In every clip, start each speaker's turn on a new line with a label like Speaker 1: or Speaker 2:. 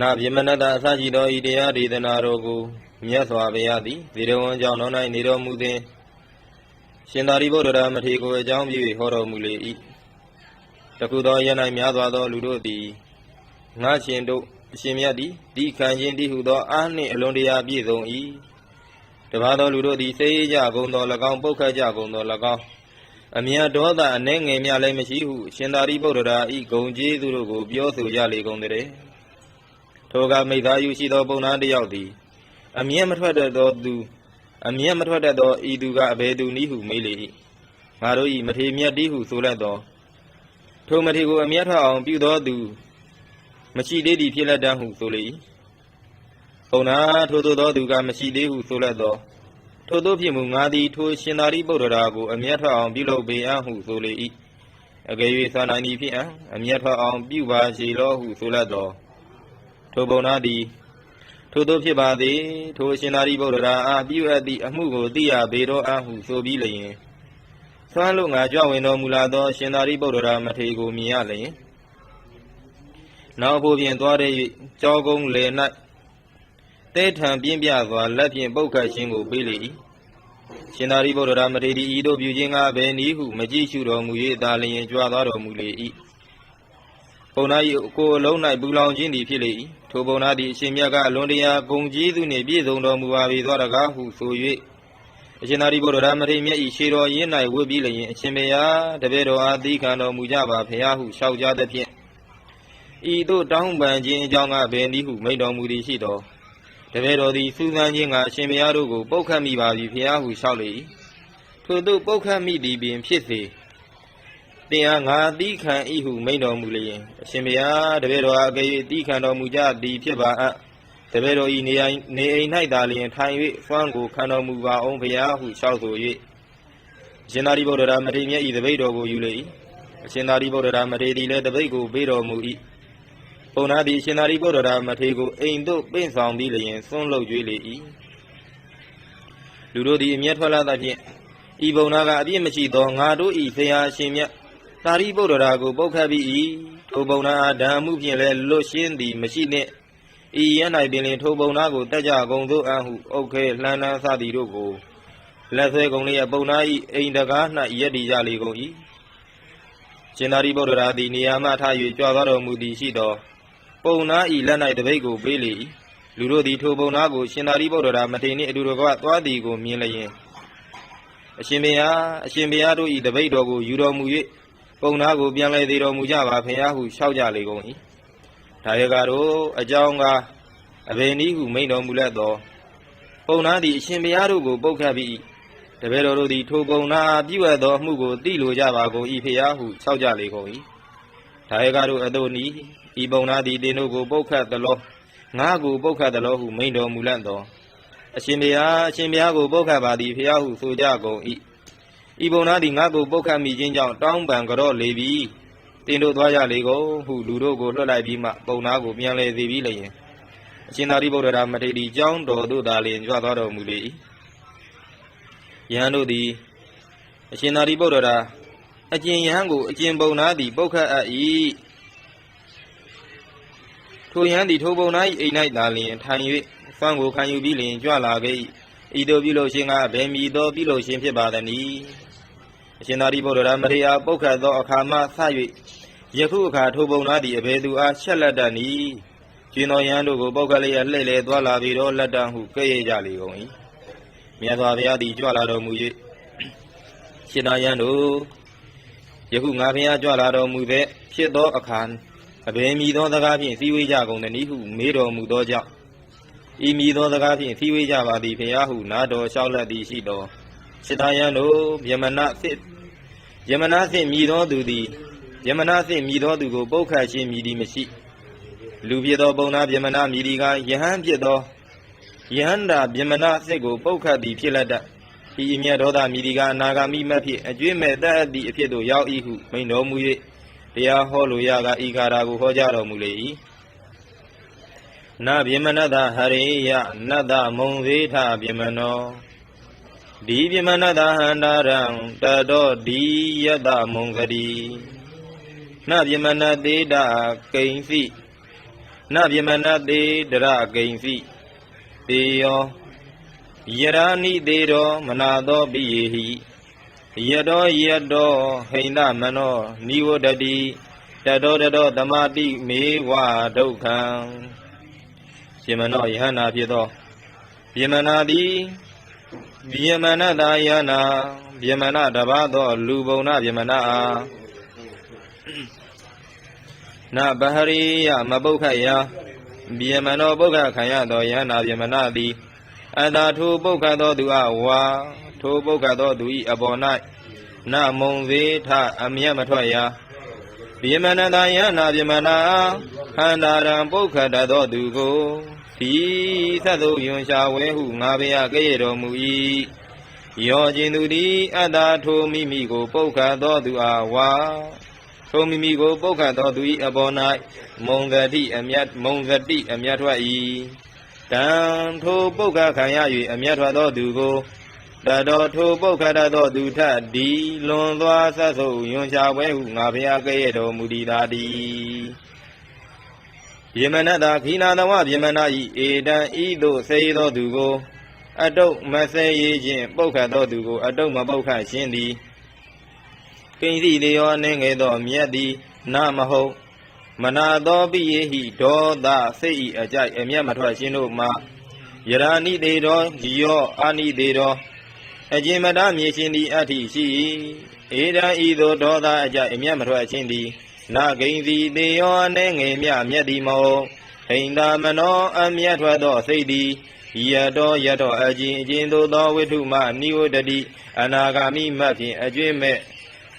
Speaker 1: နာဗျမနတအစရှိသောဤတရားဒေသနာတော်ကိုမြတ်စွာဘုရားသည်ဇေရဝံကြောင့်တော်၌နေတော်မူသည်ရှင်သာရိပုတ္တရာမထေရကိုအကြောင်းပြု၍ဟောတော်မူလေ၏တခုသောယ၌များစွာသောလူတို့သည်ငါရှင်တို့အရှင်မြတ်သည်ဒီခံခြင်းတိဟုသောအာနှင့်အလွန်တရာပြည့်စုံ၏တပါးသောလူတို့သည်စေးကြကုန်သော၎င်းပုတ်ခတ်ကြကုန်သော၎င်းအမြတ်ဒေါသအနှဲငယ်များလည်းမရှိဟုရှင်သာရိပုတ္တရာဤဂုံကျေးသူတို့ကိုပြောဆိုကြလေကုန်တဲ့ ထိုကမိသားယူရှိသော ပုံနာတစ်ယောက်သည် အမျက်မထွက်တတ်သောသူအမျက်မထွက်တတ်သောဤသူကအဘယ်သူနည်းဟုမေးလေ၏ငါတို့၏မထေမြတ်တည်းဟုဆိုလိုက်သောထိုမထေကိုအမျက်ထွက်အောင်ပြုသောသူမရှိသေးသည်ဖြစ်လက်တန်းဟုဆိုလေ၏ပုံနာထိုသို့သောသူကမရှိသေးဟုဆိုလက်သောထိုသို့ဖြစ်မူငါသည်ထိုရှင်သာရိပုတ္တရာကိုအမျက်ထွက်အောင်ပြုလုပ်ပေအံ့ဟုဆိုလေ၏အကယ်၍သာနာနီဖြစ်အံ့အမျက်ထွက်အောင်ပြုပါစေလောဟုဆိုလက်သော ထိုပုံနာသည်ထို့သောဖြစ်ပါသည်ထိုအရှင်သာရိပုတ္တရာအားပြုအပ်သည့်အမှုကိုသိရပေတော့အဟုဆိုပြီးလျင်ဆွမ်းလို့ငါကြွဝင်တော်မူလာသောအရှင်သာရိပုတ္တရာမထေရကိုမြင်ရလျင်နောက်ဖို့ဖြင့်သွားတဲ့၍ကြောကုန်းလယ်၌တဲထံပြင်းပြစွာလက်ဖြင့်ပုတ်ခတ်ခြင်းကိုပေးလေ၏ရှင်သာရိပုတ္တရာမထေရဤသို့ပြုခြင်းကဘယ်နည်းဟုမကြည့်ရှုတော်မူ၍သာလျင်ကြွားသွားတော်မူလေ၏ ပုံနာ၏ကိုယ်အလုံး၌ပူလောင်ခြင်းသည်ဖြစ်လေ၏ထိုပုံနာသည်အရှင်မြတ်ကအလွန်တရာဂုံကြီးသူနှင့်ပြည့်စုံတော်မူပါ၏သောတကားဟုဆို၍အရှင်သာရိပုတ္တရာမထေရမြတ်၏ရှေတော်ရင်း၌ဝတ်ပြီးလျင်အရှင်ဘုရားတပည့်တော်အားသီးခံတော်မူကြပါဖရာဟုလျှောက်ကြသဖြင့်ဤသို့တောင်းပန်ခြင်းအကြောင်းကဘယ်နည်းဟုမိန့်တော်မူသည်ရှိတော်တပည့်တော်သည်စူးစမ်းခြင်းကအရှင်ဘုရားတို့ကိုပုတ်ခတ်မိပါပြီဖရာဟုလျှောက်လေ၏ထို့သို့ပုတ်ခတ်မိသည်ပင်ဖြစ်စေ တင်အားငါသီးခံဤဟုမိန်တော်မူလျင်အရှင်ဘုရားတပည့်တော်အားအကယ်၍သီးခံတော်မူကြသည်ဖြစ်ပါအံ့တပည့်တော်ဤနေအိမ်နေအိမ်၌သာလျင်ထိုင်၍စွမ်းကိုခံတော်မူပါအောင်ဘုရားဟုလျှောက်ဆို၍အရှင်သာရိပုတ္တရာမထေရမြတ်ဤတပိတ်တော်ကိုယူလေ၏အရှင်သာရိပုတ္တရာမထေရသည်လည်းတပိတ်ကိုပေးတော်မူ၏ပုံနာသည်အရှင်သာရိပုတ္တရာမထေရကိုအိမ်သို့ပင့်ဆောင်ပြီးလျင်ဆွန့်လုတ်ကြွေးလေ၏လူတို့သည်အမျက်ထွက်လာသဖြင့်ဤပုံနာကအပြစ်မရှိသောငါတို့ဤဆရာအရှင်မြတ် သာရိပုတ္တရာကိုပုတ်ခတ်ပြီး၏ထိုပုံနာအားဓမ္မှုဖြင့်လည်းလွတ်ရှင်းသည်မရှိနှင့်ဤရ၌ပင်လင်ထိုပုံနာကိုတက်ကြကုန်သို့အံ့ဟုအုတ်ခဲလှမ်းနှန်းစသည်တို့ကိုလက်ဆွဲကုန်လျက်ပုံနာ၏အိမ်တကား၌ရက်တည်ကြလေကုန်၏ရှင်သာရိပုတ္တရာသည်နေရာမှထား၍ကြွားသွားတော်မူသည်ရှိသောပုံနာ၏လက်၌တပိတ်ကိုပေးလေ၏လူတို့သည်ထိုပုံနာကိုရှင်သာရိပုတ္တရာမထေရနှင့်အတူတကွသွားသည်ကိုမြင်လျင်အရှင်ဘုရားအရှင်ဘုရားတို့၏တပိတ်တော်ကိုယူတော်မူ၍ ပုံနာကိုပြန်လဲသေးတော်မူကြပါဖရာဟုလျှောက်ကြလေကုန်၏ဒါရကတို့အကြောင်းကားအဘယ်နည်းဟုမိန်တော်မူလက်သောပုံနာသည်အရှင်ဘုရားတို့ကိုပုတ်ခတ်ပြီးတပည့်တော်တို့သည်ထိုပုံနာပြုအပ်သောအမှုကိုသိလိုကြပါကုန်၏ဖရာဟုလျှောက်ကြလေကုန်၏ဒါရကတို့အတို့နီးဤပုံနာသည်တင်းတို့ကိုပုတ်ခတ်သလောငါကိုပုတ်ခတ်သလောဟုမိန်တော်မူလတ်သောအရှင်ဘုရားအရှင်ဘုရားကိုပုတ်ခတ်ပါသည်ဖရာဟုဆိုကြကုန်၏ ဤပုံနာသည်ငါကိုပုတ်ခတ်မိခြင်းကြောင့်တောင်းပန်ကြော့လေပြီတင်တို့သွားကြလေကုန်ဟုလူတို့ကိုလွှတ်လိုက်ပြီးမှပုံနာကိုပြန်လဲစေပြီးလျင်အရှင်သာရိပုတ္တရာမထေရကြောင်းတော်သို့သာလျင်ကြွသွားတော်မူလေ၏ယဟန်တို့သည်အရှင်သာရိပုတ္တရာအကျဉ်ယဟန်ကိုအကျဉ်ပုံနာသည်ပုတ်ခတ်အပ်၏ထိုယဟန်သည်ထိုပုံနာ၏အိမ်၌သာလျင်ထိုင်၍ဆွမ်းကိုခံယူပြီးလျင်ကြွလာခဲ့၏ဤသို့ပြုလို့ရှင်ကဘယ်မည်သောပြုလို့ရှင်ဖြစ်ပါသနည်း အရှင်သာရိပုတ္တရာမထေရပုတ်ခတ်သောအခါမှဆ၍ယခုအခါထိုပုံနာသည်အဘယ်သူအားချက်လက်တတ်နည်းကျွင်းတော်ယဟန်တို့ကိုပုတ်ခတ်လျက်လှည့်လေသွားလာပြီးတော့လက်တန်းဟုကဲ့ရဲ့ကြလေကုန်၏မြတ်စွာဘုရားသည်ကြွလာတော်မူ၍ရှင်တော်ယဟန်တို့ယခုငါဘုရားကြွလာတော်မူတဲ့ဖြစ်သောအခါအဘယ်မည်သောစကားဖြင့်စည်းဝေးကြကုန်သနည်းဟုမေးတော်မူသောကြောင့်ဤမည်သောစကားဖြင့်စည်းဝေးကြပါသည်ဖရာဟုနာတော်လျှောက်လက်သည်ရှိတော် စိတ္တယံတို့ယမနစစ်ယမနစစ်မြည်သောသူသည်ယမနစစ်မြည်သောသူကိုပုတ်ခတ်ခြင်းမြည်သည်မရှိလူဖြစ်သောပုံနာယမနမြည်သည်ကယဟန်ဖြစ်သောယဟန္တာယမနစစ်ကိုပုတ်ခတ်သည်ဖြစ်လက်တတ်ဤအမျက်ဒေါသမြည်သည်ကအနာဂါမိမတ်ဖြစ်အကျွေးမဲ့တတ်အပ်သည့်အဖြစ်သို့ရောက်၏ဟုမိန်တော်မူ၍တရားဟောလိုရကဤကာရာကိုဟောကြားတော်မူလေ၏နဗေမနတဟရိယနတ္တမုံဝေထဗေမနော ဒီဗေမနတဟန္တာရံတတောဒီယတမုံဂတိနဗေမနတေတကိဉ္စီနနဗျမနတေတရဂိဉ္စီတေယောယရာနိတေရောမနာသောပိယေဟိယတောယတောဟိန္ဒမနောနိဝတတိတတောတတောသမာတိမေဝဒုက္ခံယမနောယဟနာဖြစ်သောယမနာတိ ယမနတာယနာယမနတပါသော လူပုံနာယမနာအားနဗဟရိယမပုခယဗျမနောပုခခံရသောယန္နာဗျမနာသည်အတာထိုပုခသောသူအဝါထိုပုခသောသူ၏အပေါ်၌နမုံသေးထအမျက်မထွက်ရာဗျမနတယန္နာဗျမနာခန္ဓာရံပုခတသောသူကို ဒီသတ္တုယွန်ရှာဝဲဟုငါဘုရားကဲ့ရဲ့တော်မူ၏ယောကျင်သူသည်အတ္တထိုမိမိကိုပုခသောသူအားဝါထိုမိမိကိုပုခတ်သောသူ၏အပေါ်၌မုံဂတိအမြတ်မုံဂတိအမြတ်ထွက်၏တံထိုပုခတ်ခံရ၍အမြတ်ထွက်သောသူကိုတတော်ထိုပုခတ်တတ်သောသူထဒီလွန်သွားဆက်ဆုပ်ယွန်ရှာပွဲဟုငါဘုရားကဲ့ရဲ့တော်မူသည်သာတည်း ယေမနတာခိနာတဝယေမနာဤဧတံဤသို့ဆေးသောသူကို အတုတ်မဆဲရခြင်းပုခတ်သောသူကို အတုတ်မပုခတ်ခြင်းသည်ကိဉ္စီလေယောအနှင်းငယ်သောမြတ်သည်နာမဟုတ်မနာသောပိယေဟိဒေါသစိတ်ဤအကြိုက်အမျက်မထွက်ခြင်းတို့မှာယရာနိတေရောယောအာနိတေရောအကျင်မတမြေရှင်သည်အဋ္ဌိရှိ၏ဧဒံဤသို့ဒေါသအကြိုက်အမျက်မထွက်ခြင်းသည် နာဂိဉ္စီတေယောအနှင်းငယ်မြမြတ်သည်မဟုတ်ဟိန္ဒမနောအမျက်ထွက်သောစိတ်သည်ယတောယတောအကျင်အကျင်သို့သောဝိထုမနိဝတတိအနာဂာမိမတ်ဖြင့်အကျွင့်မဲ့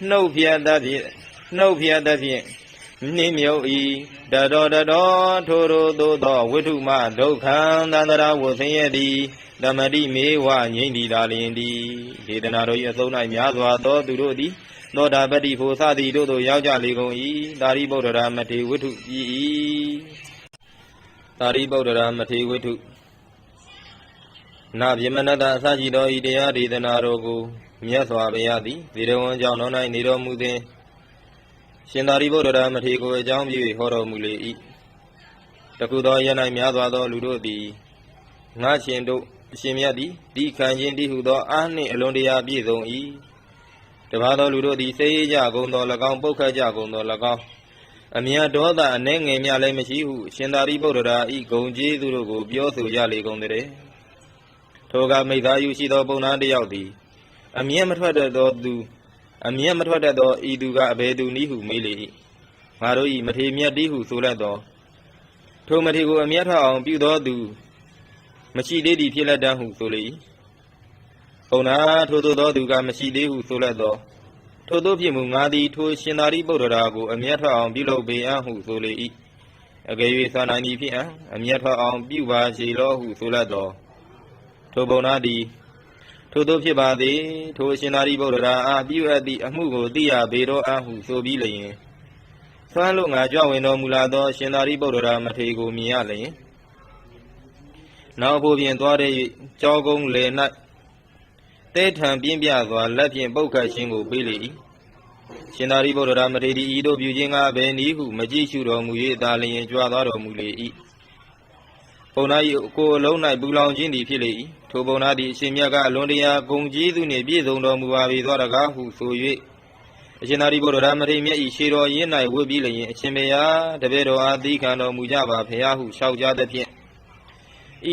Speaker 1: နှုတ်ဖြတ်သဖြင့်နှုတ်ဖြတ်သဖြင့်နှင်းမြုပ်ဤတတော်တတော်ထိုထိုသို့သောဝိထုမဒုက္ခံသန္တရာဝဆင်းရဲသည်တမတိမေဝငြိမ့်ဒီသာလျင်သည်ဒေသနာတော်၏အစုံ၌များစွာသောသူတို့သည် သောတာပတ္တိဖို့စသည်တို့သို့ရောက်ကြလေကုန်၏သာရိပုတ္တရာမထေဝိထုပြည်၏သာရိပုတ္တရာမထေဝိထုနာဗျမနတအစရှိသောဤတရားဒေသနာတော်ကိုမြတ်စွာဘုရားသည်ဇေရဝံကြောင့်တော်၌နေတော်မူသည်ရှင်သာရိပုတ္တရာမထေရကိုအကြောင်းပြုဟောတော်မူလေ၏တကုသောယ၌များစွာသောလူတို့သည်ငါရှင်တို့အရှင်မြတ်သည်ဒီခံခြင်းတိဟုသောအာနှင့်အလွန်တရာပြည့်စုံ၏တ ပါးသောလူတို့သည်စေရကြကုန်သော၎င်းပုတ်ခတ်ကြကုန်သော၎င်းအမြတ်ဒေါသအနှဲငယ်များလည်းမရှိဟုရှင်သာရိပုတ္တရာဤဂုံကျေးသူတို့ကိုပြောဆိုကြလေကုန်တဲ့ထိုကမိသားယူရှိသောပုံနာတစ်ယောက်သည်အမျက်မထွက်တတ်သောသူအမျက်မထွက်တတ်သောဤသူကအဘယ်သူနည်းဟုမေးလေ၏ငါတို့၏မထေမြတ်တည်းဟုဆိုလက်သောထိုမထေကိုအမျက်ထွက်အောင်ပြုသောသူမရှိသေးသည်ဖြစ်လက်တန်းဟုဆိုလေ၏ ပုံနာထိုသို့သောသူကမရှိသေးဟုဆိုလက်သောထို့သောဖြစ်မူငါသည်ထိုရှင်သာရိပုတ္တရာကိုအမျက်ထွက်အောင်ပြုလုပ်ပေအံ့ဟုဆိုလေ၏အကယ်၍သာနာမည်ဖြစ်အံ့အမျက်ထွက်အောင်ပြုပါစေလောဟုဆိုလက်သောထိုပုံနာသည်ထို့သောဖြစ်ပါသည်ထိုအရှင်သာရိပုတ္တရာအားပြုအပ်သည့်အမှုကိုသိရပေတော့အဟုဆိုပြီးလျင်ဆွမ်းလို့ငါကြွဝင်တော်မူလာသောရှင်သာရိပုတ္တရာမထေရကိုမြင်ရလျင်နောက်ဖို့ပြင်သွားတဲ့၍ကြောကုန်းလေ၌ တဲထံပြင်းပြစွာလက်ဖြင့်ပုတ်ခတ်ခြင်းကိုပေးလေ၏ရှင်သာရိပုတ္တရာမထေရဤသို့ပြုခြင်းကဘယ်နည်းဟုမကြည့်ရှုတော်မူ၍သာလျင်ကြွားသွားတော်မူလေ၏ဘုံနာ၏ကိုယ်လုံး၌ပူလောင်ခြင်းသည်ဖြစ်လေ၏ထိုဘုံနာသည်အရှင်မြတ်ကအလွန်တရာဂုံကြီးသူနှင့်ပြည့်စုံတော်မူပါ၏သောတကားဟုဆို၍အရှင်သာရိပုတ္တရာမထေရမြတ်၏ရှေတော်ရင်း၌ဝတ်ပြီးလျင်အရှင်ဘုရားတပည့်တော်အားသီးခံတော်မူကြပါဖရာဟုလျှောက်ကြသဖြင့်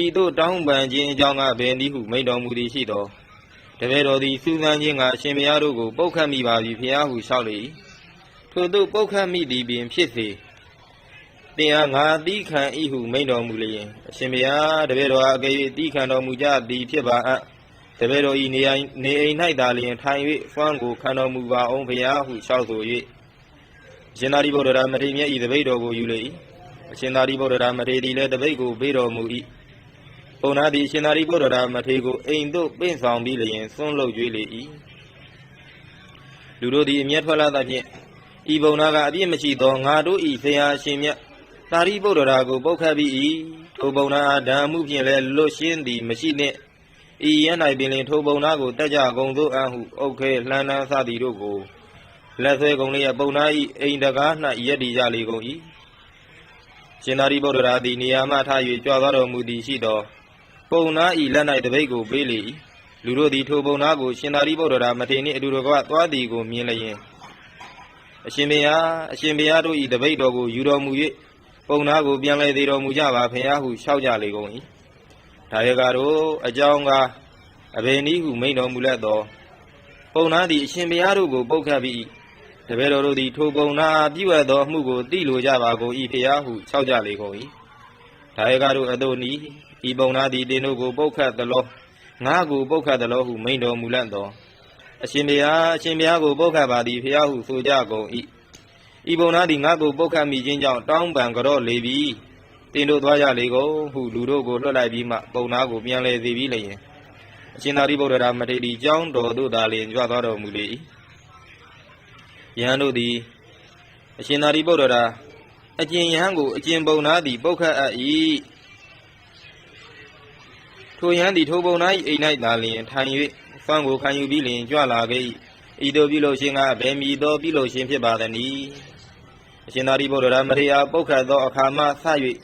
Speaker 1: ဤသို့တောင်းပန်ခြင်းအကြောင်းကဘယ်နည်းဟုမိန့်တော်မူသည်ရှိသော တပည့်တော်သည်စူးစမ်းခြင်းကအရှင်ဘုရားတို့ကိုပုတ်ခတ်မိပါပြီဖရာဟုလျှောက်လေ၏ထို့သို့ပုတ်ခတ်မိသည်ပင်ဖြစ်စေတင်အားငါသီးခံဤဟုမိန့်တော်မူလျင်အရှင်ဘုရားတပည့်တော်အားအကယ်၍သီးခံတော်မူကြသည်ဖြစ်ပါအံ့တပည့်တော်ဤနေအိမ်နေအိမ်၌သာလျင်ထိုင်၍စွမ်းကိုခံတော်မူပါအောင်ဘုရားဟုလျှောက်ဆို၍အရှင်သာရိပုတ္တရာမထေရမြတ်ဤတပိတ်တော်ကိုယူလေ၏အရှင်သာရိပုတ္တရာမထေရသည်လည်းတပိတ်ကိုပေးတော်မူ၏ ပုံနာသည်အရှင်သာရိပုတ္တရာမထေရကိုအိမ်သို့ပင့်ဆောင်ပြီးလျင်စွန့်လုတ်ကြွေးလေ၏လူတို့သည်အမျက်ထွက်လာသဖြင့်ဤပုံနာကအပြစ်မရှိသောငါတို့ဤဆရာရှင်မြတ်သာရိပုတ္တရာကိုပုတ်ခတ်ပြီး၏ထိုပုံနာအားဓမ္မှုဖြင့်လည်းလွတ်ရှင်းသည်မရှိနှင့်ဤရ၌ပင်လင်ထိုပုံနာကိုတက်ကြကုန်သို့အံ့ဟုအုတ်ခဲလှမ်းနှန်းစသည်တို့ကိုလက်ဆွဲကုန်လျက်ပုံနာ၏အိမ်တကား၌ရက်တည်ကြလေကုန်၏ရှင်သာရိပုတ္တရာသည်နေရာမှထား၍ကြွသွားတော်မူသည်ရှိသော ပုံနာဤလက်၌တပိတ်ကိုပေးလေ၏လူတို့သည်ထိုပုံနာကိုရှင်သာရိပုတ္တရာမထေရနှင့်အတူတကွသွားသည်ကိုမြင်လျင်အရှင်ဘုရားအရှင်ဘုရားတို့ဤတပိတ်တော်ကိုယူတော်မူ၍ပုံနာကိုပြန်လဲသေးတော်မူကြပါဖရာဟုလျှောက်ကြလေကုန်၏ဒါရကတို့အကြောင်းကားအဘယ်နည်းဟုမိန်တော်မူလက်သောပုံနာသည်အရှင်ဘုရားတို့ကိုပုတ်ခတ်ပြီးတပည့်တော်တို့သည်ထိုပုံနာပြုအပ်သောအမှုကိုသိလိုကြပါကုန်၏ဖရာဟုလျှောက်ကြလေကုန်၏ ဒါရကတို့အတို့နီးဤပုံနာသည်တင်းတို့ကိုပုတ်ခတ်သလောငါကိုပုတ်ခတ်သလောဟုမိန်တော်မူလက်သောအရှင်ဘုရားအရှင်ဘုရားကိုပုတ်ခတ်ပါသည်ဖရာဟုဆိုကြကုန်၏ဤပုံနာသည်ငါကိုပုတ်ခတ်မိခြင်းကြောင့်တောင်းပန်ကြော့လေပြီတင်းတို့သွားကြလေကုန်ဟုလူတို့ကိုလွှတ်လိုက်ပြီးမှပုံနာကိုပြန်လဲစေပြီးလျင်အရှင်သာရိပုတ္တရာမထေရီကျောင်းတော်သို့သာလျင်ကြွသွားတော်မူလေ၏ယဟန်တို့သည်အရှင်သာရိပုတ္တရာ အကျဉ်ယဟန်ကိုအကျဉ်ပုံနာသည်ပုတ်ခတ်အပ်၏ထိုယဟန်သည်ထိုပုံနာ၏အိမ်၌သာလျင်ထိုင်၍ဖန်ကိုခံယူပြီးလျင်ကြွလာခဲ့၏ဤသို့ပြုလို့ရှင်ကဘယ်မည်သောပြုလို့ရှင်ဖြစ်ပါသနည်းအရှင်သာရိပုတ္တရာမထေရပုတ်ခတ်သောအခါမှဆ၍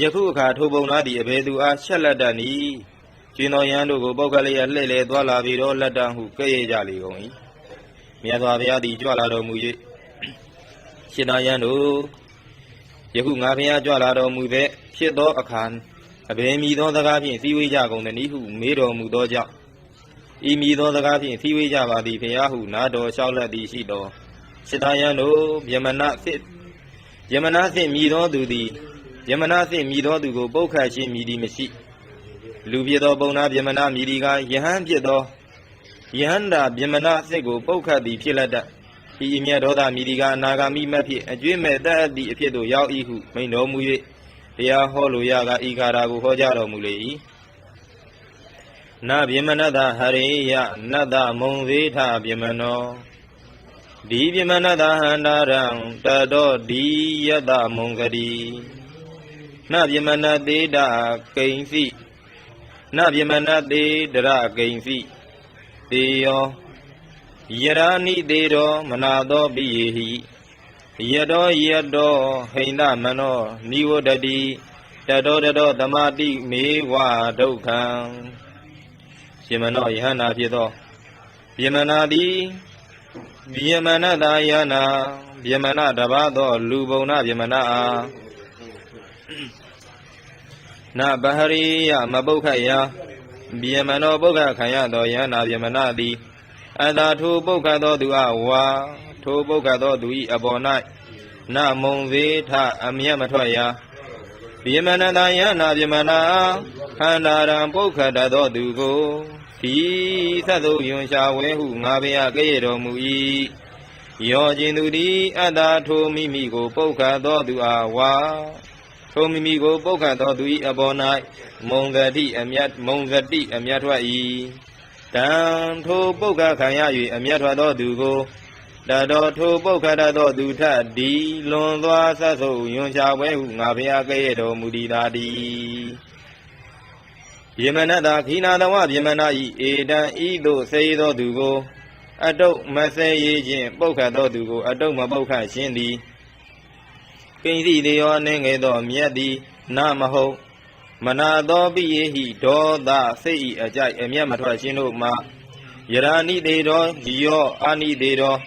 Speaker 1: ယခုအခါထိုပုံနာသည်အဘယ်သူအားချက်လက်တတ်နည်းကျွင်းတော်ယဟန်တို့ကိုပုတ်ခတ်လျက်လှည့်လေသွားလာပြီးတော့လက်တန်းဟုကဲ့ရဲ့ကြလေကုန်၏မြတ်စွာဘုရားသည်ကြွလာတော်မူ၍ရှင်တော်ယဟန်တို့ ယခုငါဘုရားကြွလာတော်မူတဲ့ဖြစ်သောအခါအဘယ်မည်သောစကားဖြင့်စည်းဝေးကြကုန်သနည်းဟုမေးတော်မူသောကြောင့်ဤမည်သောစကားဖြင့်စည်းဝေးကြပါသည်ဘုရားဟုနာတော်လျှောက်လက်သည်ရှိတော်ရှင်တော်ယဟန်တို့ယမနစစ်ယမနစစ်မြည်သောသူသည်ယမနစစ်မြည်သောသူကိုပုတ်ခတ်ခြင်းမြည်သည်မရှိလူဖြစ်သောပုံနာယမနမြည်သည်ကယဟန်ဖြစ်သောယဟန္တာယမနစစ်ကိုပုတ်ခတ်သည်ဖြစ်လက်တတ် ဤအမျက်ဒေါသမည်ဒီကအနာဂါမိမတ်ဖြစ်အကျွင့်မဲ့တတ်အပ်သည့်အဖြစ်သို့ရောက်၏ဟုမိန်တော်မူ၍တရားဟောလိုရကဤကာရာကိုဟောကြားတော်မူလေ၏နဗြမနတဟရိယနတ္တမုံသေးထဗြမနောဒီဗြမနတဟန္တာရံတတောဒီယတမုံကတိနဗြမနတေတကိဉ္စီနဗြမနတေတရကိဉ္စီတေယော ယရာနိတေရောမနာသောပိယေဟိယတောယတောဟိန္ဒမနောနိဝတတိတတောတတောသမာတိမေဝဒုက္ခံယမနောယဟနာဖြစ်သောယမနာသည်ယမနတာယနာယမနတပါသော လူပုံနာယမနာအားနဗဟရိယမပုခတ်ယယမနောပုခတ်ခံရသောယဟနာယမနာသည် အတ္တထိုပုဂ္ဂသောသူအဝါထိုပုဂ္ဂသောသူ၏အပေါ်၌နမုံသေးထအမျက်မထွက်ရာဗျမနတယနာဗျမနာခန္ဓာရံပုဂ္ဂတသောသူကိုဒီသတ္တုယွန်ရှာဝဲဟုငါဘုရားကဲ့ရဲ့တော်မူ၏ယောကျင်သူသည်အတ္တထိုမိမိကို ပုဂ္ဂသောသူအဝါထိုမိမိကို ပုဂ္ဂသောသူ၏အပေါ်၌မုံဂတိအမျက်မုံဂတိအမျက်ထွက်၏ တံထိုပုဂ္ဂခံရ၍အမျက်ထွက်သောသူကိုတတော်ထိုပုဂ္ဂရသောသူထဒီလွန်သွားဆက်ဆုပ်ယွန်ချပွဲဟုငါဘုရားကဲ့ရဲ့တော်မူသည်သာတည်းယေမနတာခိနာတဝယေမနာဤဧတံဤသို့စေသောသူကို အတုမစေရခြင်းပုဂ္ဂသောသူကို အတုမပုဂ္ဂရှင်သည်ကိဉ္စီတေယောအနှင်းငယ်သောမြတ်သည်နာမဟုတ် မနာသောပိယေဟိဒေါသစိတ်ဤအကြိုက်အမျက်မထွက်ခြင်းတို့မှာယရာနိတေတော်ယောအာနိတေတော်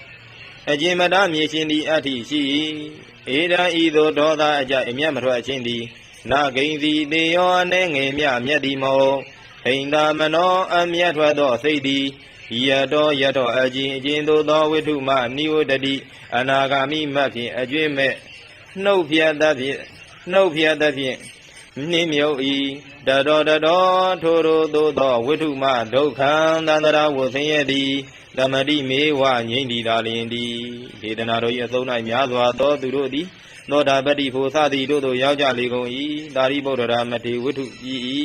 Speaker 1: အကျဉ်မတမြေရှင်သည်အဋ္ဌိရှိ၏ဧဒံဤသို့ဒေါသအကြိုက်အမျက်မထွက်ခြင်းသည်နာဂိဉ္စီတေယောအနေငယ်မြမြတ်သည်မဟုတ်ဟိန္ဒမနောအမျက်ထွက်သောစိတ်သည်ယတောယတောအကျဉ်အကျဉ်သို့သောဝိထုမနိဝတတိအနာဂာမိမဖြင့်အကျွင့်မဲ့နှုတ်ဖြတ်သဖြင့်နှုတ်ဖြတ်သဖြင့် နှင်းမြုပ်ဤတတော်တတော်ထိုတို့သို့သောဝိထုမဒုက္ခံသန္တရာဝဆင်းရဲသည်သမတိမေဝငြိမ့်ဒီသာလျင်သည်ဒေသနာတော်၏အစုံ၌များစွာသောသူတို့သည်သောတာပတိဖို့စသည်တို့သို့ရောက်ကြလေကုန်၏သာရိပုတ္တရာမထေဝိထုဤ၏